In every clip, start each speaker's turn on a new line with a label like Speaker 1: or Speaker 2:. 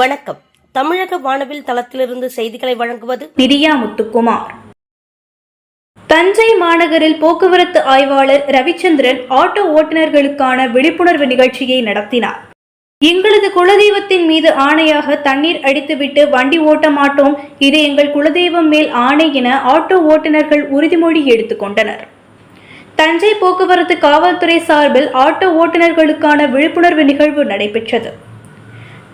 Speaker 1: வணக்கம். தமிழக வானவில் தளத்திலிருந்து செய்திகளை வழங்குவது
Speaker 2: பிரியா முத்துக்குமார். தஞ்சை மாநகரில் போக்குவரத்து ஆய்வாளர் ரவிச்சந்திரன் ஆட்டோ ஓட்டுநர்களுக்கான விழிப்புணர்வு நிகழ்ச்சியை நடத்தினார். எங்களது குலதெய்வத்தின் மீது ஆணையாக தண்ணீர் அடித்துவிட்டு வண்டி ஓட்ட மாட்டோம். இது எங்கள் குலதெய்வம் மேல் ஆணை என ஆட்டோ ஓட்டுநர்கள் உறுதிமொழி எடுத்துக்கொண்டனர் தஞ்சை போக்குவரத்து காவல்துறை சார்பில் ஆட்டோ ஓட்டுநர்களுக்கான விழிப்புணர்வு நிகழ்வு நடைபெற்றது.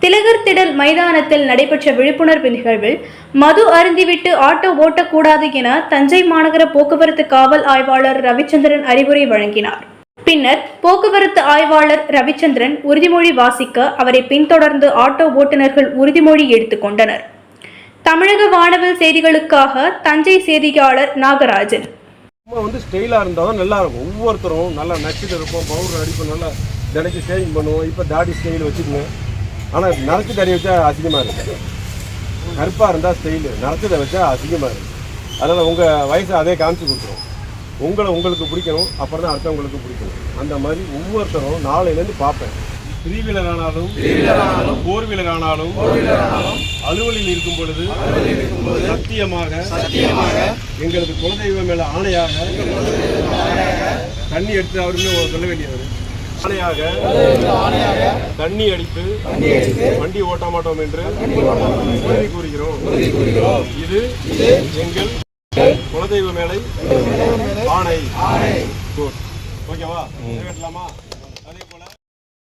Speaker 2: திலகர் திடல் மைதானத்தில் நடைபெற்ற விழிப்புணர்வு நிகழ்வில் மது அருந்திவிட்டு ஆட்டோ ஓட்டக்கூடாது என தஞ்சை மாநகர போக்குவரத்து காவல் ஆய்வாளர் ரவிச்சந்திரன் அறிவுரை வழங்கினார். பின்னர் போக்குவரத்து ஆய்வாளர் ரவிச்சந்திரன் உறுதிமொழி வாசிக்க அவரை பின்தொடர்ந்து ஆட்டோ ஓட்டுநர்கள் உறுதிமொழி எடுத்துக்கொண்டனர் தமிழக வானவில் செய்திகளுக்காக தஞ்சை செய்தியாளர் நாகராஜன்.
Speaker 3: வந்து ஸ்டைலாக இருந்தால் தான் நல்லா இருக்கும் ஒவ்வொருத்தரும் நல்லா நச்சுட்டு இருப்போம் பவுடர் அடிப்போம் நல்லா தினைக்கு ஷேவிங் பண்ணுவோம். இப்போ தாடி ஸ்டைல் வச்சுக்கோங்க. ஆனால் நரைச்சி தாடி வச்சா அசிங்கமாக இருக்கு. கருப்பாக இருந்தால் ஸ்டைலு நரைச்சதை வச்சா அசிங்கமாக இருக்கு. அதனால் உங்கள் வயசை அதே காமிச்சு கொடுத்துரும் உங்களை உங்களுக்கு பிடிக்கணும் அப்புறம் தான் அடுத்தவங்களுக்கு பிடிக்கணும். அந்த மாதிரி ஒவ்வொருத்தரும் நாளையிலேருந்து பார்ப்பேன். த்ரீ வீலர் ஆனாலும் ஃபோர் வீலர் ஆனாலும் அலுவலில் இருக்கும் பொழுது சத்தியமாக சத்தியமாக எங்களது குலதெய்வம் மேல ஆணையாக தண்ணி எடுத்து அவருமே சொல்ல வேண்டியவர். ஆணையாக தண்ணி அடித்து வண்டி ஓட்ட மாட்டோம் என்று உறுதி கூறுகிறோம். இது எங்கள் குலதெய்வ மேலை ஆணை. ஓகேவா? நிறைவேற்றலாமா